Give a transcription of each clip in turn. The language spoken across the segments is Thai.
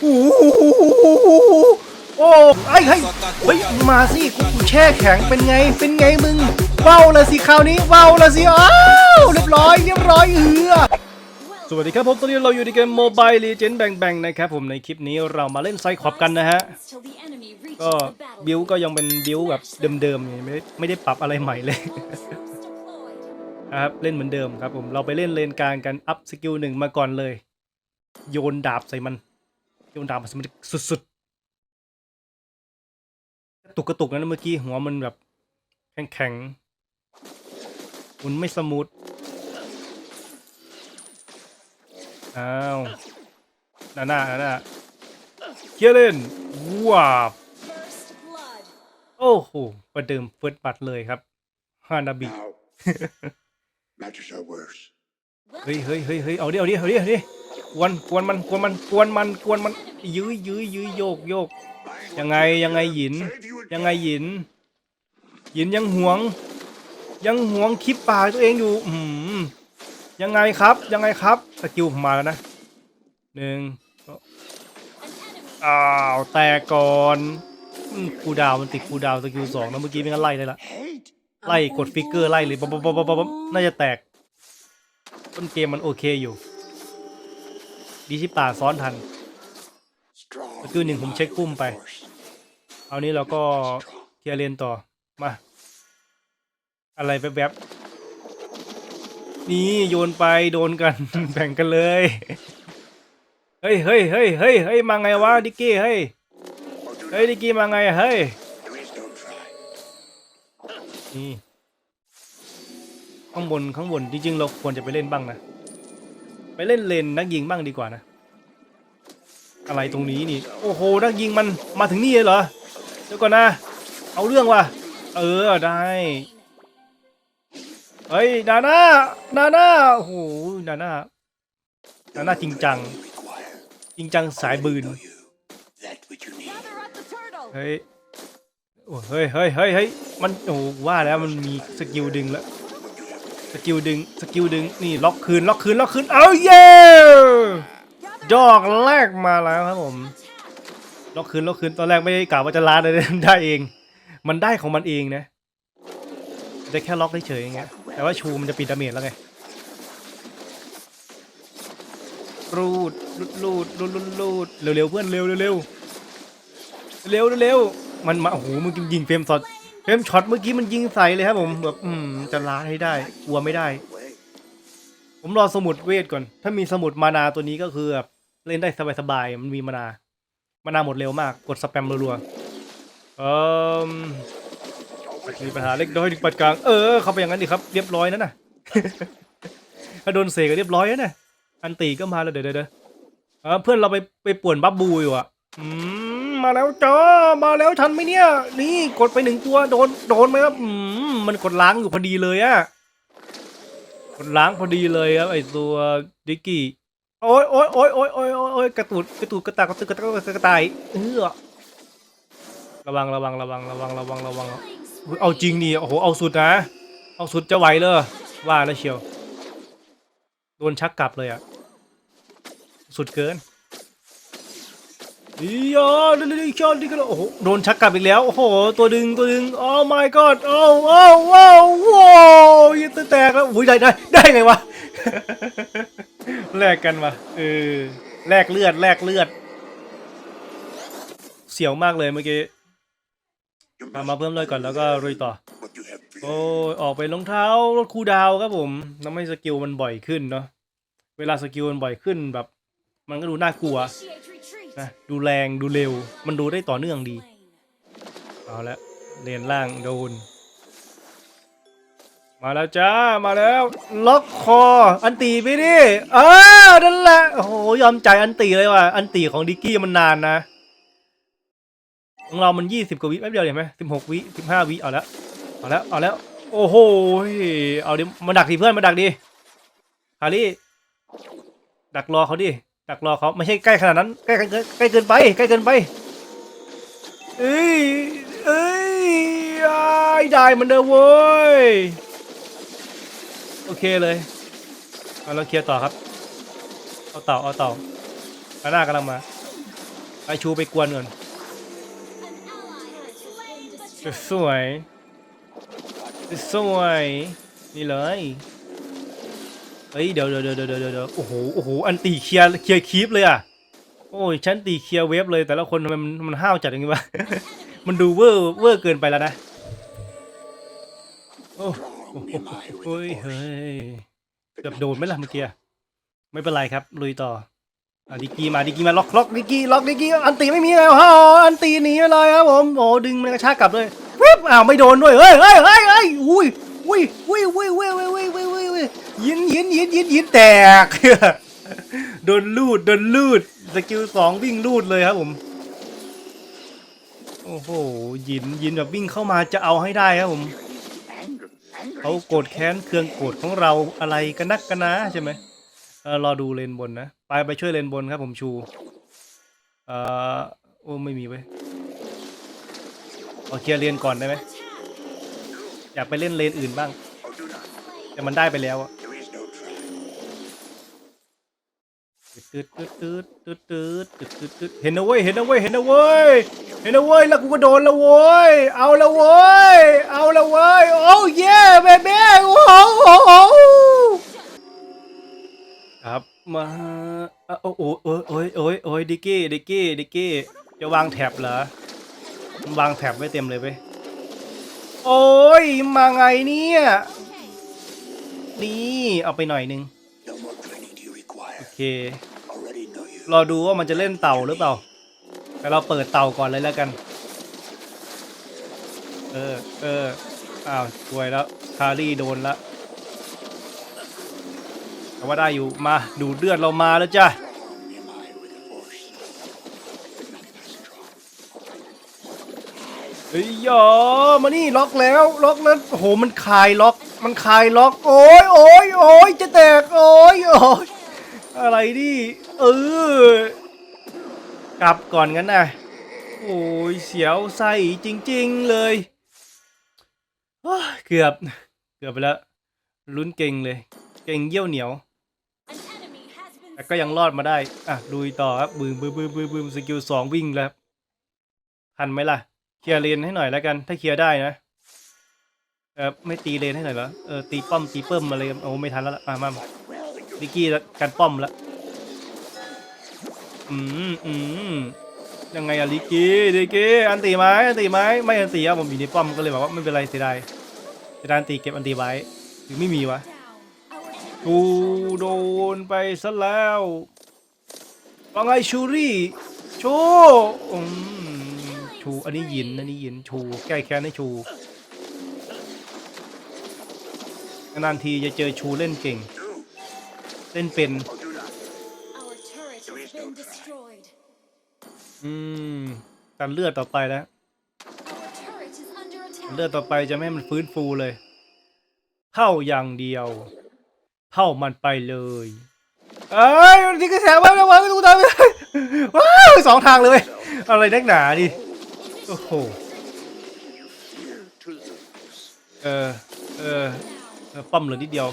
โอ้โอ้ไอ้เฮ้ยเฮ้ยมาสิกูแช่แข็งเป็นไงเป็นไงมึงเว้าละสิคราวนี้เว้าละสิอ้าวเรียบร้อยเรียบร้อยเอือสวัสดีครับผมตอนนี้เราอยู่ในเกม Mobile Legends Bang Bang นะครับผมในคลิปนี้เรามาเล่นไซคอปกันนะฮะก็บิวก็ยังเป็นบิวแบบเดิมๆอยู่ไม่ได้ไม่ได้ปรับอะไรใหม่เลยนะครับเล่นเหมือนเดิมครับผมเราไปเล่นเลนกลางกันอัพสกิลหนึ่งมาก่อนเลย โยนดาบใส่มัน โยนดาบใส่มันสุดๆกระตุกกระตุกนะเมื่อกี้หัวมันแบบแข็งๆหมุนไม่สมูทอ้าวน่าหน้าน่าหน้าเคลียร์เล่นว้าบโอ้โหประเดิมเฟิร์สบัตเลยครับฮานาบิ Now, matches are worse. เฮ้ยเฮ้ยเฮ้ยเฮ้ยเอาดิเอาดิเอาดิเอาดิ กวนกวนมันกวนมันกวนมันกวนมันยื้อยื้อยื้อโยกโยกยังไงยังไงหยิน ยังไงหยิน หยินยังหวง ยังหวงคลิปปากตัวเองอยู่อืมยังไงครับยังไงครับสกิลผมมาแล้วนะหนึ่งอ้าวแตกก่อนคูดาวมันติดคูดาวสกิลสองแล้วเมื่อกี้ไม่งั้นไล่ได้ละไล่กดฟิกเกอร์ไล่เลยป๊บป๊บป๊บป๊บป๊บน่าจะแตกต้นเกมมันโอเคอยู่ ดีชิปตาซ้อนทัน Strong. สกิลหนึ่งผมเช็คปุ่มไป เอานี้เราก็เคลียร์เลนต่อ มา อะไรแวบๆนี่โยนไปโดนกัน แบ่งกันเลย เฮ้ยเฮ้ยเฮ้ยเฮ้ยเฮ้ยมาไงวะดิกกี้เฮ้ยเฮ้ยดิกกี้มาไงเฮ้ยนี่ข้างบนข้างบนจริงๆเราควรจะไปเล่นบ้างนะ ไปเล่นเลนนักยิงบ้างดีกว่านะ อะไรตรงนี้นี่ โอ้โห นักยิงมันมาถึงนี่เลยเหรอ เดี๋ยวก่อนนะ เอาเรื่องว่ะ เออได้ เฮ้ยดาน่าดาน่า โอ้โหดาน่าดาน่าจริงจัง จริงจังสายบืน เฮ้ย โอ้เฮ้ยเฮ้ยเฮ้ยเฮ้ยมัน โอ้ว่าแล้วมันมีสกิลดึงแล้ว สกิลดึงสกิลดึงนี่ล็อกคืนล็อกคืนล็อกคืนเอาเย้ดอกแรกมาแล้วครับผมล็อกคืนล็อกคืนตอนแรกไม่ได้กล่าวว่าจะล้าเลยได้เอง มันได้ของมันเองนะได้แค่ล็อกเฉยๆอย่างเงี้ยแต่ว่าชูมันจะปิดดาเมจแล้วไงรูดรูดรูดรูดรูดรูดเร็วๆเพื่อนเร็วเร็วเร็วเร็วเร็วมันมาโอ้โหมึงยิงเฟรมช็อต เฟรมช็อตเมื่อกี้มันยิงใส่เลยครับผมแบบอืมจะล้าให้ได้กลัวไม่ได้ ผมรอสมุดเวทก่อน ถ้ามีสมุดมานาตัวนี้ก็คือแบบเล่นได้สบายๆมันมีมานามานาหมดเร็วมากกดสแปมรัวๆเอ่อมีปัญหาเล็กน้อยถึงปัดกลางเออเข้าไปอย่างนั้นดิครับเรียบร้อยนั่นน่ะถ้าโดนเสกก็เรียบร้อยแล้วนะอันตีก็มาแล้วเดี๋ยวเดี๋ยวเออเพื่อนเราไปไปป่วนบับบูอยู่อะอืม มาแล้วจ้ามาแล้วทันไหมเนี่ย นี่กดไปหนึ่งตัวโดนโดนไหมครับอืมมันกดล้างอยู่พอดีเลยอะกดล้างพอดีเลยครับไอตัวดิกกี้โอ้ยโอ้ยโอ้ยโอ้ยโอ้ยโอ้ยโอ้ยกระตุดกระตุดกระตากกระตุดกระตากกระตายเออระวังระวังระวังระวังระวังระวังเอาจริงนี่โอ้โหเอาสุดนะ เอาสุดจะไหวเลยว่าแล้วเชียวโดนชักกลับเลยอะสุดเกิน อียอดิดิชอนดิกันโอ้โหโดนชักกลับอีกแล้ว โอ้โห ตัวดึงตัวดึงโอ้ my god โอ้โอ้โอ้โว้ยตแตกแล้วอุ้ยได้ได้ได้ไงวะแลกกันวะเออแลกเลือดแลกเลือด เสียวมากเลยเมื่อกี้มามาเพิ่มเลยก่อนแล้วก็รุยต่อ โอ้ออกไปรองเท้ารถคูดาวครับผมทำให้สกิลมันบ่อยขึ้นเนาะเวลาสกิลมันบ่อยขึ้นแบบ มันก็ดูน่ากลัว นะดูแรงดูเร็ว มันดูได้ต่อเนื่องดี เอาละเลนล่างโดน มาแล้วจ้ามาแล้วล็อกคอ อันตีไปดิเออนั่นแหละโอ้โหยอมใจายอันตีเลยว่ะอันตีของดิกกี้มันนานนะของเรามันยี่สิบกว่าวิแป๊บเดียวเห็นไหมสิบหกวิสิบห้าวิเอาแล้วเอาแล้วเอาแล้วโอ้โหเอาดิมาดักดิเพื่อนมาดักดิฮารี่ดักรอเขาดิ ดักรอเขาไม่ใช่ใกล้ขนาดนั้นใกล้เกินใกล้เกินไปใกล้เกินไปเอ้ยเอ้ยอ้ายได้มันเด้อเว้ยโอเคเลยเอาเราเคลียร์ต่อครับ เอาเต่าเอาเต่าหน้ากำลังมาไปชูไปกวนก่อนสวยสวยนี่เลย เฮ้ยเดี๋ยวเดี๋ยวเดี๋ยวเดี๋ยวเดี๋ยวโอ้โหโอ้โหอันตีเคลียร์เคลียร์คลิปเลยอะโอ้ยฉันตีเคลียร์เวฟเลยแต่ละคนทำไมมันมันห้าวจัดอย่างงี้วะ มันดูเวอร์เวอร์เกินไปแล้วนะโอ้โห Strong am I with โอ้ยเฮ้ยเกือบโดนไหมล่ะเมื่อกี้ไม่เป็นไรครับลุยต่ออะดิกี้มาดิกี้มาล็อกล็อกดิกี้ล็อกดิกี้อันตีไม่มีแล้วฮะอันตีหนีไปเลยครับผมโอ้ดึงมันกระชากกลับเลยวิบอ้าวไม่โดนด้วยเฮ้ยเฮ้ยเฮ้ยเฮ้ยอุ้ย อุ้ยอุ้ยอุ้ยอุ้ยอุ้ยอุ้ยอุ้ยอุ้ยอุ้ยยินยินยินยินยินแตกโดนลูดโดนลูดสกิลสองวิ่งลูดเลยครับผมโอ้โหยินยินแบบวิ่งเข้ามาจะเอาให้ได้ครับผมเขาโกรธแค้นเครื่องโกรธของเราอะไรกันนักกันนะใช่ไหมเออรอดูเลนบนนะไปไปช่วยเลนบนครับผมชูเอ่อโอ้ไม่มีเว้เอาเคลียร์เลนก่อนได้ไหม อยากไปเล่นเลนอื่นบ้าง แต่มันได้ไปแล้วอะตืดตืดตืดตืดตืดตืดตืดตืดเห็นนะเว้ยเห็นนะเว้ยเห็นนะเว้ยเห็นนะเว้ยแล้วกูก็โดนแล้วเว้ยเอาแล้วเว้ยเอาแล้วเว้ยโอ้เย่เบเบ้โอ้โหครับมาอะโอ้โหโอ้ยโอ้ยโอ้ยโอ้ยดิกกี้ดิกกี้ดิกกี้จะวางแท็บเหรอวางแท็บไว้เต็มเลยเว้ย โอ้ย มาไงเนี่ย นี่เอาไปหน่อยนึง โอเค รอดูว่ามันจะเล่นเต่าหรือเปล่า แต่เราเปิดเต่าก่อนเลยแล้วกัน เออ เออ อ้าวสวยแล้ว คารี่โดนละแต่ว่าได้อยู่ มา ดูเลือดเรามาแล้วจ้ะ เฮ้ยยอมานี่ล็อกแล้วล็อกแล้วโอ้โหมันคลายล็อก มันคลายล็อก โอ้ยโอ้ยโอ้ยจะแตกโอ้ยโอ้ยอะไรดิเออกลับก่อนงั้นนะโอ้ยเสียวไส้จริง ๆเลยเกือบเกือบไปแล้วลุ้นเก่งเลย เก่งเยี่ยวเหนียวแต่ก็ยังรอดมาได้อะลุยต่อครับบืมบืมบืมบืมบืมสกิลสองวิ่งแล้วทันไหมล่ะ เคลียร์เลนให้หน่อยแล้วกัน ถ้าเคลียร์ได้นะเออไม่ตีเลนให้หน่อยเหรอเออตีป้อมตีเปิ้มอะไรกันโอ้ไม่ทันแล้วล่ะมามาดิกกี้กันป้อมแล้วอืมอืมยังไงอะลิกี้ดิกี้อันตีไหมอันตีไหมไม่อันตีครับผมอยู่ในป้อมก็เลยบอกว่าไม่เป็นไรเสียดายเสียดายอันตีเก็บอันตีไว้หรือไม่มีวะกูโดนไปซะแล้วว่าไงชูรี่ชูอืม ชู อันนี้หยิน อันนี้หยิน ชู แก้แค้นให้ชู นานๆทีจะเจอชูเล่นเก่ง do. เล่นเป็น Oh, do not. Our turret has been destroyed. อืมตัดเลือดต่อไปแล้ว Our turret is under เลือด attack. ต่อไปจะไม่ให้มันฟื้นฟูเลย เข้าอย่างเดียว เข้ามันไปเลย เอ้ยมันทิ้งกระแสไว้แล้ววะกูตายไปว้าวสองทางเลยเว้ยอะไรนักหนาดิ โอ้โห เออ เออเออป้อมเหลือนิดเดียว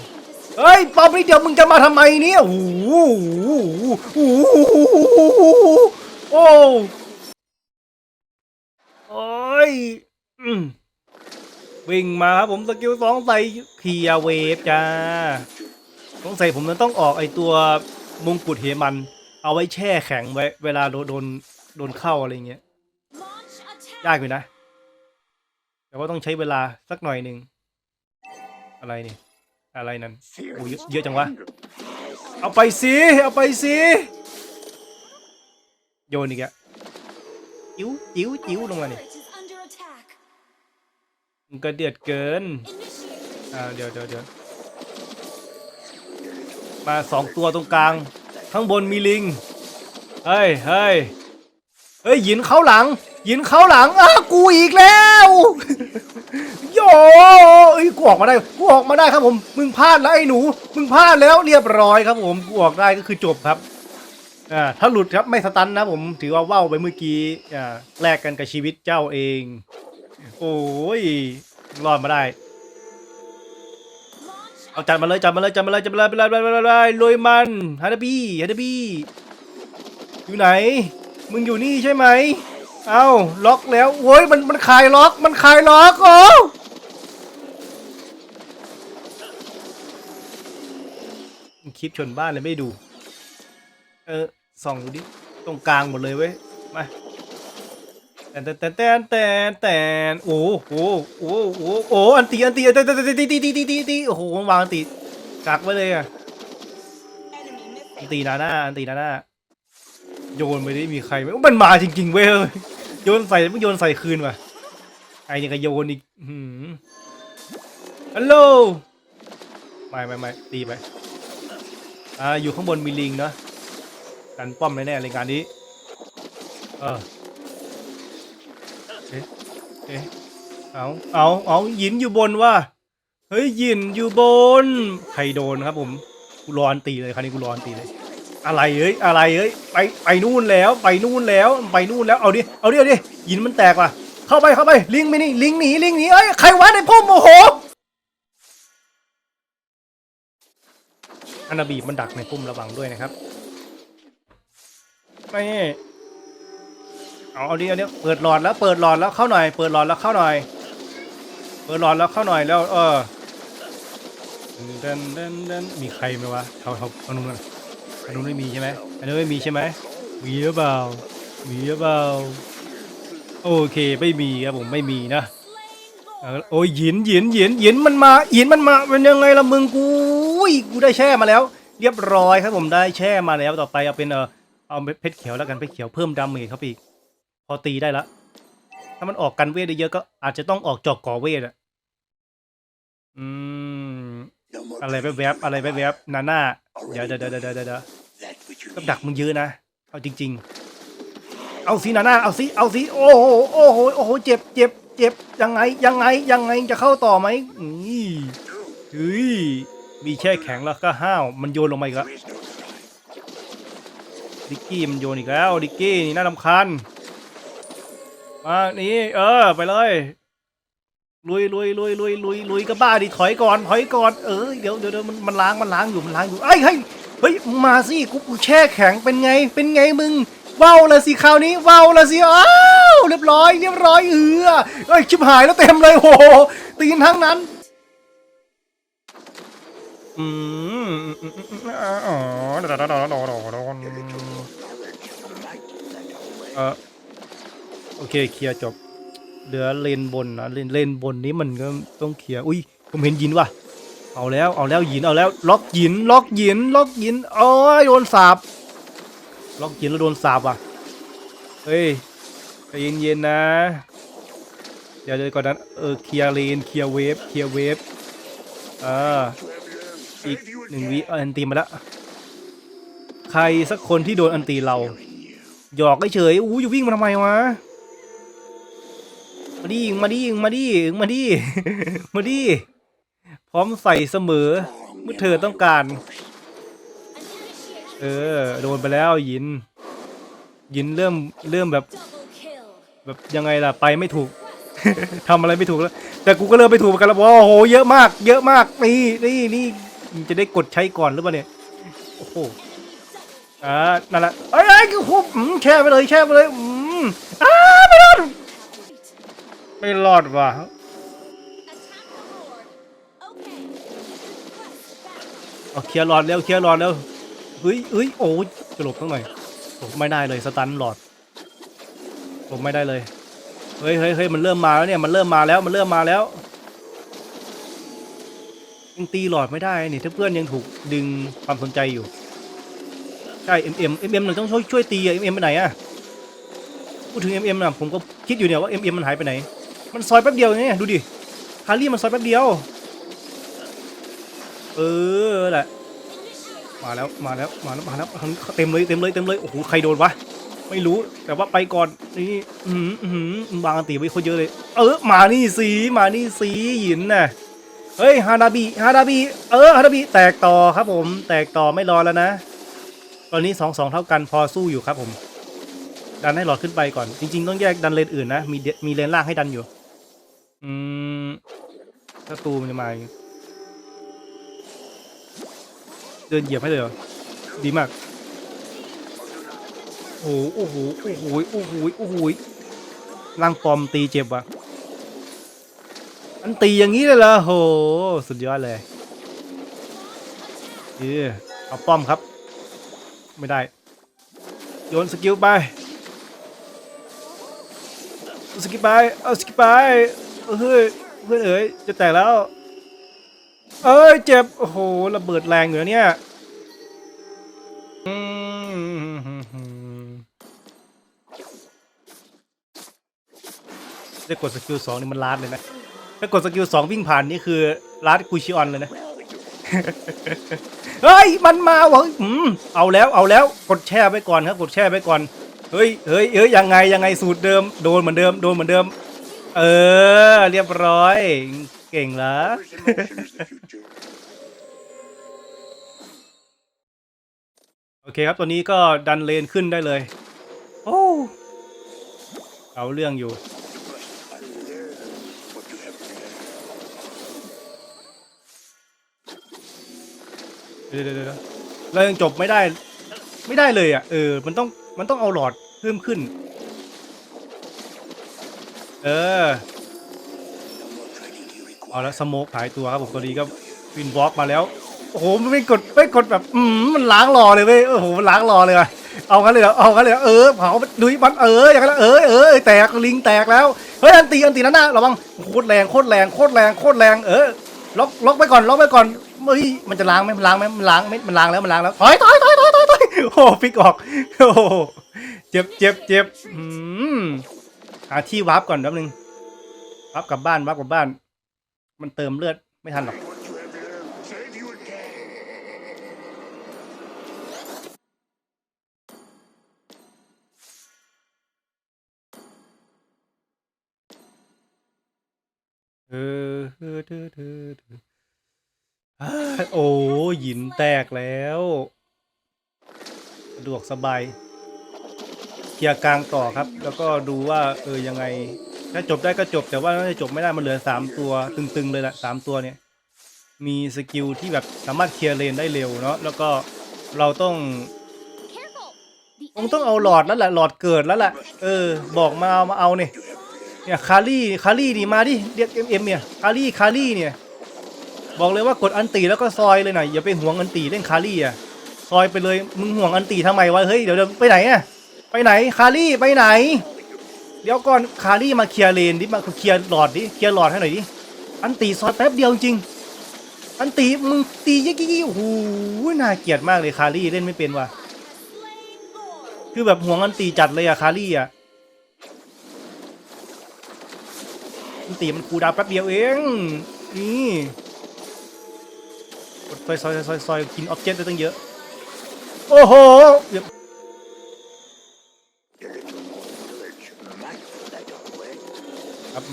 เฮ้ย ป้อมนิดเดียวมึงจะมาทำไมเนี่ยโอ้โหโอ้โหโอ้ยวิ่งมาครับผมสกิลสองใส่เคลียเวฟจ้าสงใสัยผมจะต้องออกไอตัวมงกุฎเหมัน เอาไว้แช่แข็งไว้ เวลาโดนโดนโดนเข้าอะไรเงี้ย ยากอยู่นะ แต่ว่าต้องใช้เวลาสักหน่อยหนึ่ง อะไรนี่ อะไรนั่น Fear. โอ้เยอะเยอะจังวะ Anger. เอาไปสิเอาไปสิโยนอีกอะจิ้วจิ้วจิ้วลงมา Our นี่ turret is under attack. มันก็เดือดเกิน Initiate. อ่า เดี๋ยวเดี๋ยวเดี๋ยวมาสองตัวตรงกลาง ข้างบนมีลิง เฮ้ยเฮ้ย เฮ้ยหยินเข้าหลังหยินเข้าหลังอ้ากูอีกแล้วโยเอ้ยกูออกมาได้กูออกมาได้ครับผม มึงพลาดแล้วไอ้หนู มึงพลาดแล้วเรียบร้อยครับผมกูออกได้ก็คือจบครับอ่าถ้าหลุดครับไม่สตันนะผมถือว่าว่าวไปเมื่อกี้อ่าแลกกันกับชีวิตเจ้าเอง โอ้ยรอดมาได้เอาจัดมาเลยจัดมาเลยจัดมาเลยจัดมาเลยไปเลยไปเลยไปเลยไปเลยลุยมันฮาร์ดบี้ฮาร์ดบี้อยู่ไหน มึงอยู่นี่ใช่ไหม เอ้าล็อกแล้วโว้ยมันมันคลายล็อกมันคลายล็อกโอ้คลิปชนบ้านเลยไม่ดู เออส่องดูดิ ตรงกลางหมดเลยเว้ย มาแตนแตนแตนแตนแตนแตนโอ้โหโอ้โหโอ้โหอันตีอันตีอันตีอันตีตีตีตีตีตีโอ้โหมันวางอันตีกักไว้เลยอะอันตีนาหน้าอันตีนาหน้า โยนไปดิมีใครไหมมันมาจริง ๆ เว้ยโยนใส่ไม่โยนใส่คืนว่ะไอ้นี่ก็โยนอีกหืมฮัลโหลไม่ไม่ไม่ตีไปอ่าอยู่ข้างบนมีลิงเนาะกันป้อมแน่ๆเลยงานนี้ เออเอ๊ะเอ๊ะเอาเอาเอาหยินอยู่บนว่ะเฮ้ยหยินอยู่บนใครโดนครับผมกูรอนตีเลยคราวนี้กูรอนตีเลย อะไรเอ้ยอะไรเอ้ยไปไปนู่นแล้วไปนู่นแล้วไปนู่นแล้วเอาดิเอาดิเอาดิหินมันแตกว่ะเข้าไปเข้าไปลิงไม่นี่ลิงหนีลิงหนีเอ้ยใครวะในพุ่มโอ้โหอันนาบีมันดักในพุ่มระวังด้วยนะครับไม่เอาเอาดิเอาดิเปิดหลอดแล้วเปิดหลอดแล้วเข้าหน่อย เปิดหลอดแล้วเข้าหน่อย เปิดหลอดแล้วเข้าหน่อยแล้ว เออเดินเดินเดินมีใครไหมวะเท่าเท่าเท่านู้นนะ อันนู้นไม่มีใช่ไหมอันนู้นไม่มีใช่ไหมมีหรือเปล่ามีหรือเปล่าโอเคไม่มีครับผมไม่มีนะโอ้ยหยินหยินหยินหยินมันมาหยินมันมาเป็นยังไงละมึงกูอุ้ยกูได้แช่มาแล้ว เรียบร้อยครับผมได้แช่มาแล้วต่อไปเอาเป็นเออเอาเพชรเขียวแล้วกันเพชรเขียวเพิ่มดาเมจเข้าไปอีกพอตีได้ละถ้ามันออกกันเวทได้เยอะก็อาจจะต้องออกจอกก่อเวทอะอืม อะไรแวบๆอะไรแวบๆนาน่าเดี๋ยวเดี๋ยวเดี๋ยวเดี๋ยวเดี๋ยว that which you กับดักมึงเยอะนะ เอาจริง ๆ เอาสินาน่าเอาสิเอาสิโอ้โหโอ้โหโอ้โหเจ็บเจ็บเจ็บยังไงยังไงยังไงจะเข้าต่อไหมนี่เฮ้ยมีแช่แข็งแล้วก็ห้าวมันโยนลงมาอีกแล้วดิกกี้มันโยนอีกแล้วดิกกี้นี่น่ารำคาญมานี่เออไปเลย ลุยลุยลุยลุยลุยลุยก็บ้าดิถอยก่อนถอยก่อนเออเดี๋ยวเดี๋ยวเดี๋ยวมันมันล้างมันล้างอยู่มันล้างอยู่เอ้เฮ้ยเฮ้ยมาสิกูกูแช่แข็งเป็นไง เป็นไงมึงว้าวละสิคราวนี้ว้าวละสิอ้าวเรียบร้อยเรียบร้อยเออเอ้ยชิบหายแล้วเต็มเลยโหตีนทั้งนั้นอืมอืมอืมอืมอ๋อดอดอดอดอดอดอเออโอเคเคลียร์จบ เหลือเลนบนนะเลนเลนบนนี้มันก็ต้องเคลียร์อุ้ยผมเห็นยินว่ะเอาแล้วเอาแล้วยินเอาแล้ว ล็อกยินล็อกยินล็อกยินโอ้ยโดนสาบล็อกยินแล้วโดนสาบว่ะเฮ้ยใจเย็นๆนะเดี๋ยวเดี๋ยวก่อนนั้นเออเคลียร์เลนเคลียร์เวฟเคลียร์เวฟอ่าอีกหนึ่งวิอันตีมาแล้วใครสักคนที่โดนอันตีเรา หยอกเฉยๆอู้อยู่วิ่งมาทำไมวะ มาดิมาดิมาดิมาดิมาดิพร้อมใส่เสมอ เมื่อเธอต้องการ เออ โดนไปแล้วยิน ยินเริ่มเริ่มแบบ แบบยังไงล่ะไปไม่ถูกทำอะไรไม่ถูกแล้ว แต่กูก็เริ่มไม่ถูกเหมือนกันแล้วโอ้โหเยอะมาก เยอะมากนี่นี่นี่จะได้กดใช้ก่อนหรือเปล่าเนี่ยโอ้โหอ่านั่นแหละเอ้ยเอ้คือผมอืมแช่ไปเลยแช่ไปเลยอืมอ้า ไม่รอดว่ะเอาเคลียร์หลอดเร็วเคลียร์หลอดเร็วเฮ้ยเฮ้ยโอ้ยจะหลบตั้งหน่อยหลบไม่ได้เลยสตันหลอดหลบไม่ได้เลยเฮ้ยเฮ้ยเฮ้ยมันเริ่มมาแล้วเนี่ยมันเริ่มมาแล้วมันเริ่มมาแล้วยังตีหลอดไม่ได้นี่ถ้าเพื่อนยังถูกดึงความสนใจอยู่ใช่เอ็มเอ็มเอ็มเอ็มเราต้องช่วยช่วยตีอะเอ็มเอ็มไปไหนอะพูดถึงเอ็มเอ็มนะผมก็คิดอยู่เนี่ยว่าเอ็มเอ็มมันหายไปไหน มันซอยแป๊บเดียวเนี่ยดูดิคารี่มันซอยแป๊บเดียว เออแหละมาแล้วมาแล้วมาแล้วมาแล้วเต็มเลยเต็มเลยเต็มเลยโอ้โหใครโดนวะไม่รู้แต่ว่าไปก่อนนี่อืมอืมบางตีไว้คนเยอะเลย เออมานี่สีมานี่สีหยินน่ะเฮ้ยฮานาบิฮานาบิเออฮานาบิแตกต่อครับผม แตกต่อไม่รอแล้วนะ ตอนนี้สองสองเท่ากันพอสู้อยู่ครับผม ดันให้หลอดขึ้นไปก่อน จริง ๆ ต้องแยกดันเลนอื่นนะมีมีเลนล่างให้ดันอยู่ อืมศัตรูมันจะมาอีกเดินเหยียบให้เลยเหรอ ดีมาก โอ้โห โอ้โห โอ้โห โอ้โห โอ้โหร่างปลอมตีเจ็บว่ะมันตีอย่างนี้เลยเหรอโห สุดยอดเลยเออเอาป้อมครับ ไม่ได้ โยนสกิลไป สกิลไป เอาสกิลไป เฮ้ยเพื่อนเอ๋ยจะแตกแล้ว เอ้ยเจ็บโอ้โหระเบิดแรงอยู่นะเนี่ยอืมจะกดสกิลสองนี่มันลาดเลยนะถ้ากดสกิลสองวิ่งผ่านนี่คือลาดกุชิออนเลยนะเฮ้ยมันมาเหรออืมเอาแล้วเอาแล้วกดแช่ไปก่อนครับกดแช่ไปก่อนเฮ้ยเฮ้ยเฮ้ยยังไงยังไงสูตรเดิมโดนเหมือนเดิมโดนเหมือนเดิม เออ เรียบร้อย เก่งละ Where's emotion is the future. โอเคครับตัวนี้ก็ดันเลนขึ้นได้เลย โอ้เอาเรื่องอยู่เดี๋ยวเดี๋ยวเดี๋ยวเรายังจบไม่ได้ ไม่ได้เลยอะเออ มันต้องมันต้องเอาหลอดเพิ่มขึ้น เออเอาแล้วสโมกหายตัวครับผมตัวนี้ก็วินวอล์กมาแล้ว โอ้โหมันไม่กดไม่กดแบบอืมมันล้างรอเลยเว้ยโอ้โหมันล้างรอเลยว่ะเอากันเลยเอากันเลยเออเผาดุยมันเอออย่างนั้นเออเออแตกลิงแตกแล้วเฮ้ยอันตีอันตีนั่นนะระวังโคตรแรงโคตรแรงโคตรแรงโคตรแรงเออล็อกล็อกไปก่อนล็อกไปก่อนเฮ้ยมันจะล้างไหมมันล้างไหมมันล้างไหมมันล้างแล้วมันล้างแล้วถอยถอยถอยถอยถอยโอ้โหพลิกออกโอ้เจ็บเจ็บเจ็บอืม หาที่วาร์ปก่อนแป๊บนึงวาร์ปกลับบ้านวาร์ปกลับบ้าน มันเติมเลือดไม่ทันหรอกเออเออเธอเธอเธออโอ้หินแตกแล้ว สะดวกสบาย ลียร์กลางต่อครับ แล้วก็ดูว่าเออยังไง ถ้าจบได้ก็จบแต่ว่าถ้าจบไม่ได้มันเหลือสามตัวตึงๆเลยละสามตัวเนี่ย มีสกิลที่แบบสามารถเคลียร์เลนได้เร็วเนาะแล้วก็เราต้องคงต้องเอาหลอดแล้วแหละหลอดเกิดแล้วแหละเออ บอกมาเอามาเอาเนี่ยเนี่ยคารี่คารี่นี่มาดิเรียกเอ็มเอ็มเนี่ยคารี่คารี่เนี่ยบอกเลยว่ากดอันตีแล้วก็ซอยเลยหน่อยอย่าไปห่วงอันตีเล่นคารี่อะซอยไปเลยมึงห่วงอันตีทำไมวะเฮ้ยเดี๋ยวเดี๋ยวไปไหนอะ ไปไหนคารี่ไปไหน เดี๋ยวก่อนคารี่มาเคลียร์เลนดิมาเคลียร์หลอดดิเคลียร์หลอดให้หน่อยดิอันตีซอยแป๊บเดียวจริงอันตีมึงตียี่ยี่โอ้โหน่าเกลียดมากเลยคารี่เล่นไม่เป็นว่ะคือแบบห่วงอันตีจัดเลยอะคารี่อะอันตีมันคูดาวแป๊บเดียวเองนี่กดซอยซอยซอยซอยกินออบเจกต์ได้ตั้งเยอะ โอ้โห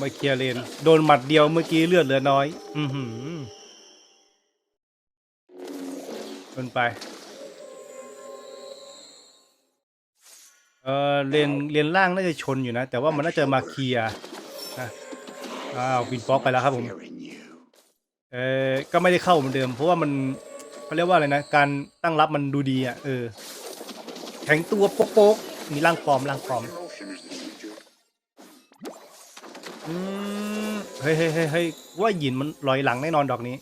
มาเคลียร์เลน โดนหมัดเดียวเมื่อกี้เลือดเหลือน้อย อือหือโดนไปเออเลนเลนล่างน่าจะชนอยู่นะ แต่ว่ามันน่าจะมาเคลียร์นะอ้าววินฟอกไปแล้วครับผมเออก็ไม่ได้เข้าเหมือนเดิม เพราะว่ามันเขาเรียกว่าอะไรนะ การตั้งรับมันดูดีอะเออแข็งตัวโป๊กๆมีร่างปลอมร่างปลอม อืมเฮ้ยเฮ้ยเฮ้ยเฮ้ยว่าหยินมันลอยหลังแน่นอนดอกนี้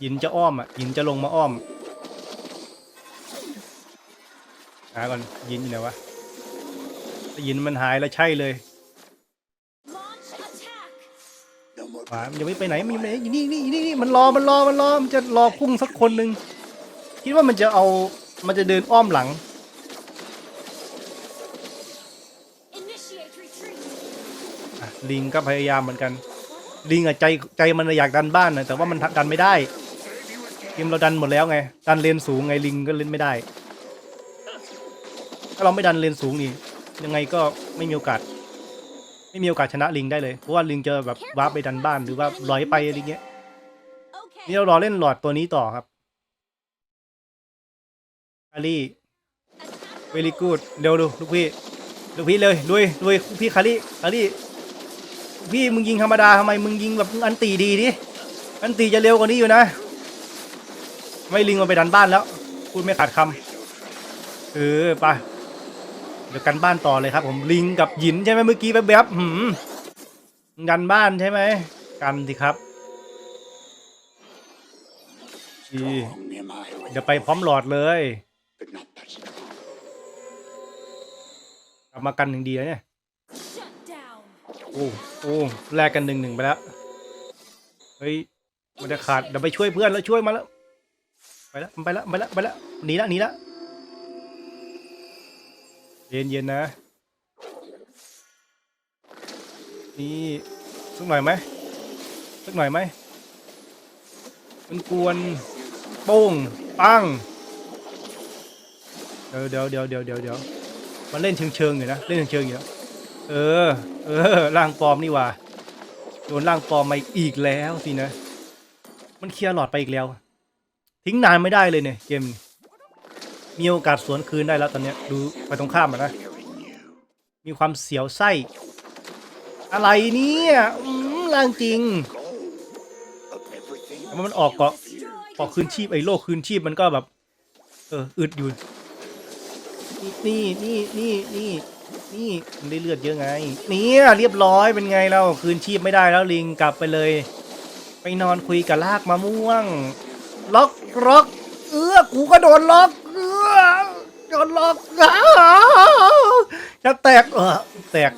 หยินจะอ้อมอะหยินจะลงมาอ้อมหาก่อนหยินอยู่ไหนวะถ้าหยินมันหายแล้วใช่เลย Launch attack. No more หมามันยังไม่ไปไหนมันยังไม่อยู่นี่นี่นี่นี่มันรอมันรอมันรอมันจะรอพุ่งสักคนหนึ่งคิดว่ามันจะเอามันจะเดินอ้อมหลัง ลิงก็พยายามเหมือนกัน ลิงอะใจใจมันอยากดันบ้านนะแต่ว่ามันดันไม่ได้ save you again. ทีมเราดันหมดแล้วไง ดันเลนสูงไงลิงก็เล่นไม่ได้ ถ้าเราไม่ดันเลนสูงนี่ ยังไงก็ไม่มีโอกาส ไม่มีโอกาสชนะลิงได้เลย เพราะว่าลิงจะแบบวาร์ปไปดันบ้านหรือว่าลอยไปอะไรเงี้ย นี่เรารอเล่นหลอดตัวนี้ต่อครับอารีเวลีกูดเร็วดูลูกพี่ ลูกพี่เลยลุยลุยพี่คารีคารี พี่มึงยิงธรรมดาทำไมมึงยิงแบบมึงอันตีดีดิอันตีจะเร็วกว่านี้อยู่นะ ไม่ลิงมันไปดันบ้านแล้วพูดไม่ขาดคำเออไปเดี๋ยวกันบ้านต่อเลยครับ ผมลิงกับหยินใช่ไหมเมื่อกี้แป๊บๆหืมกันบ้านใช่ไหมกันสิครับดีเดี๋ยวไปพร้อมหลอดเลยกลับมากันหนึ่งดีแล้วเนี่ย อ้โอ้แลกกันหนึ่งหนึ่งไปแล้ว เฮ้ย มันจะขาดเดี๋ยวไปช่วยเพื่อนแล้วช่วยมาแล้ว ไปแล้วมันไปแล้วไปแล้วไปแล้วหนีละหนีละเย็นเย็นนะ นี่สักหน่อยไหมสักหน่อยไหมมันกวนโป้งปังเดี๋ยวเดี๋ยวเดี๋ยวเดี๋ยวเดี๋ยวมันเล่นเชิงเชิงอยู่นะ เล่นเชิงเชิงอยู่นะ เออ เออร่างปลอมนี่ว่าโดนร่างปลอมมาอีกแล้วสินะ มันเคลียร์หลอดไปอีกแล้ว ทิ้งนานไม่ได้เลยเนี่ยเกมมีโอกาสสวนคืนได้แล้วตอนเนี้ยดูไปตรงข้ามนะ มีความเสียวไส้ อะไรเนี่ยอืมร่างจริงแต่ว่ามันออกเกาะพอคืนชีพไอ้โลกคืนชีพมันก็แบบ เอออึดอยู่ นี่นี่นี่นี่ นี่มันได้เลือดเยอะไง เนี่ยเรียบร้อยเป็นไงเราคืนชีพไม่ได้แล้วลิงกลับไปเลย ไปนอนคุยกับลากมะม่วง ล็อกล็อก เออกูก็โดนล็อกเออโดนล็อกอ้าจะแตกเออแตก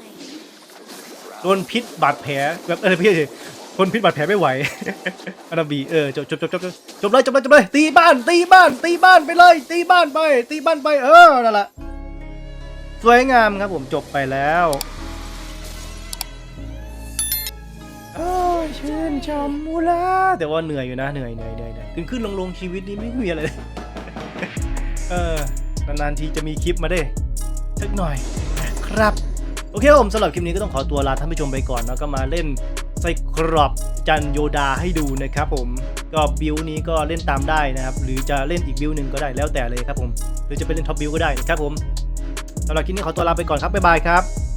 โดนพิษบาดแผลแบบเออพี่ทนพิษบาดแผลไม่ไหวอานาบีเออจบจบจบจบจบจบเลยจบเลยจบเลยตีบ้านตีบ้าน ตีบ้านไปเลย ตีบ้านไป ตีบ้านไปเออนั่นแหละ สวยงามครับผมจบไปแล้วโอ้ยชื่นชมมูลาแต่ว่าเหนื่อยอยู่นะเหนื่อยเหนื่อยเหนื่อยขึ้นขึ้นลงลงชีวิตนี้ไม่มีอะไรเลยเออนานๆทีจะมีคลิปมาได้สักหน่อยนะครับโอเคครับผมสำหรับคลิปนี้ก็ต้องขอตัวลาท่านผู้ชมไปก่อนแล้วก็มาเล่นไซครอบจันโยดาให้ดูนะครับผมก็บิวนี้ก็เล่นตามได้นะครับ หรือจะเล่นอีกบิวหนึ่งก็ได้แล้วแต่เลยครับผม หรือจะไปเล่นท็อปบิวก็ได้นะครับผม สำหรับคลิปนี้ขอตัวลาไปก่อนครับบ๊ายบายครับ